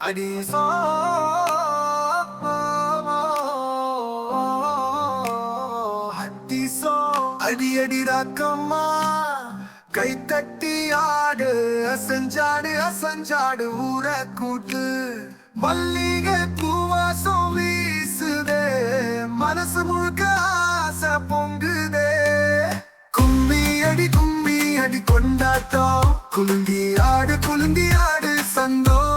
அடி சோ அடி அடி ராக்கம்மா கை தட்டி ஆடு அசஞ்சாடு அசஞ்சாடு ஊர கூட்டு. மல்லிகை பூவாசம் வீசுதே மனசு முழுக்க ஆசை பொங்குதே. கும்மி அடி கும்மி அடி கொண்டாட்டம். குலுங்கி ஆடு குலுங்கி ஆடு சந்தோஷம்.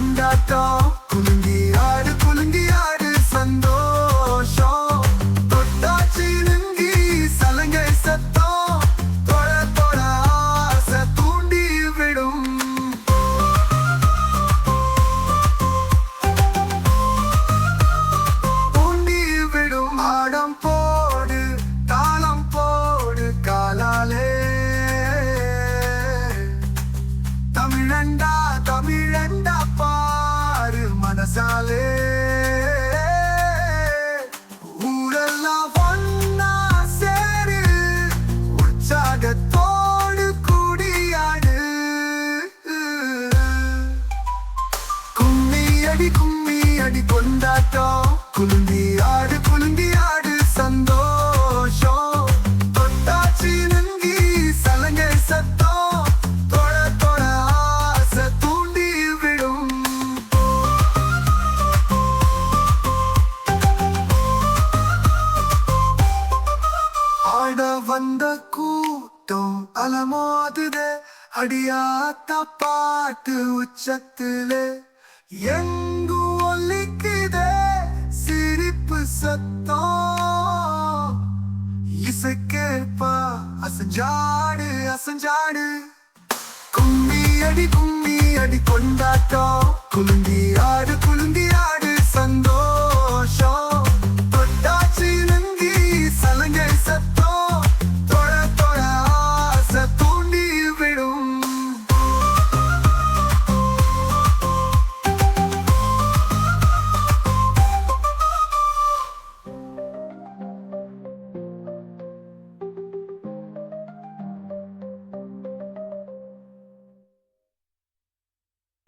கொண்டாட்டம் குலுங்கி ஆடு குலுங்கி ஆடு சந்தோஷம். தொட்டாச்சி நங்கி சலங்கை சத்தம். தொட தொட ஆசை தூண்டி விடும். தூண்டி விடும். ஆடம் போடு தாளம் போடு காலாலே. தமிழண்டா பாரு ஊரெல்லாம் ஒன்னா சேரு. உற்சாகத்தோடு கூடியாடு. கும்மி அடி கும்மி அடி கொண்டாட்டம் ஆட வந்த கூட்டம் அலமோதுதே. அடியாத்த பாட்டு உச்சத்திலே. எங்கு ஒலிக்குதே சிரிப்பு சத்தம். இசை கேட்பா அசஞ்சாடு அசஞ்சாடு. கும்மி அடி கும்மி அடி கொண்டாட்டம். குலுங்கி